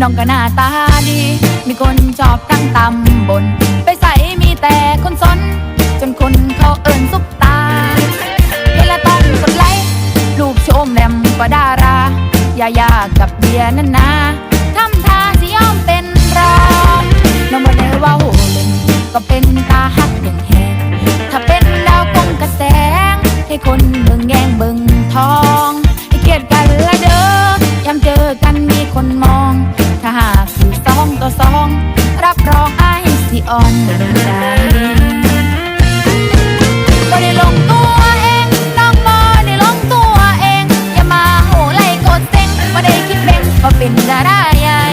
น้องก็หน้าตาดี มีคนชอบตั้งตำบน ไปใส่มีแต่คนสน จนคนเขาเอิญซุปตา เวลาต้องกดไลค์รูปโชมแรมกว่าดารา ยายากับเบียร์นั่นนาทำท่าสิยอมเป็นรองน้องบ่ได้ว่าเล่นก็เป็นตาฮักแห่งแหงถ้าเป็นดาวคงกระแสง ให้คนเบิ่งแย่งเบิ่งทอง ให้เกียดกันละเด้อยามเจอกันมีคนมอง อ้ายสิอ่อนใจก็ได้ลงตัวเอง น้องมอได้ลงตัวเอง อย่ามาโหไล่กดเซ็งก็ได้คิดเบ่งก็เป็นดาราใหญ่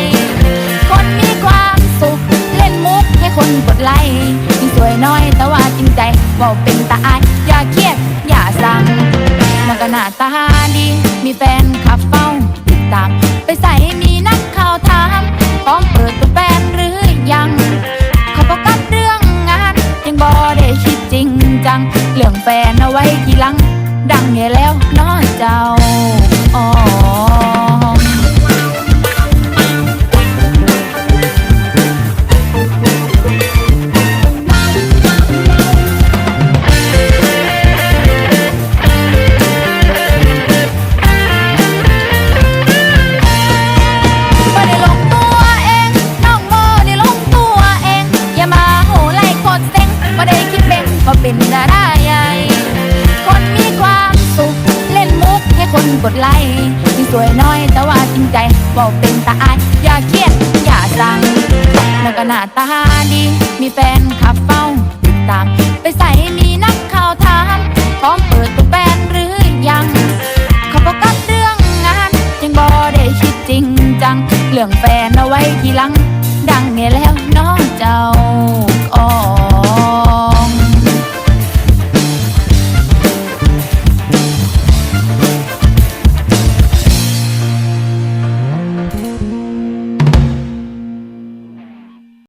คนมีความสุข เล่นมุกให้คนกดไลค์ที่งสวยน้อยแต่ว่าจริงใจบอเป็นตาอายอย่าเครียดอย่าสั่งแล้วก็หน้าตาดี มีแฟนขับ จัง เรื่องแฟนเอาไว้ทีหลัง ดังแย่แล้วน้อเจ้า กดไลค์ที่สวยน้อยแต่ว่าจริงใจบอกเป็นตาอาย อย่าเครียด อย่าสั่งแล้วก็หน้าตาดี มีแฟนขับเฝ้าติดตาม ไปใส่มีนักข่าวถามพร้อมเปิดตัวแฟนหรือยัง เขาบอกกับเรื่องงาน ยังบอได้คิดจริงจัง เรื่องแฟนเอาไว้ทีหลัง ดังไงแล้วน้องเจ้า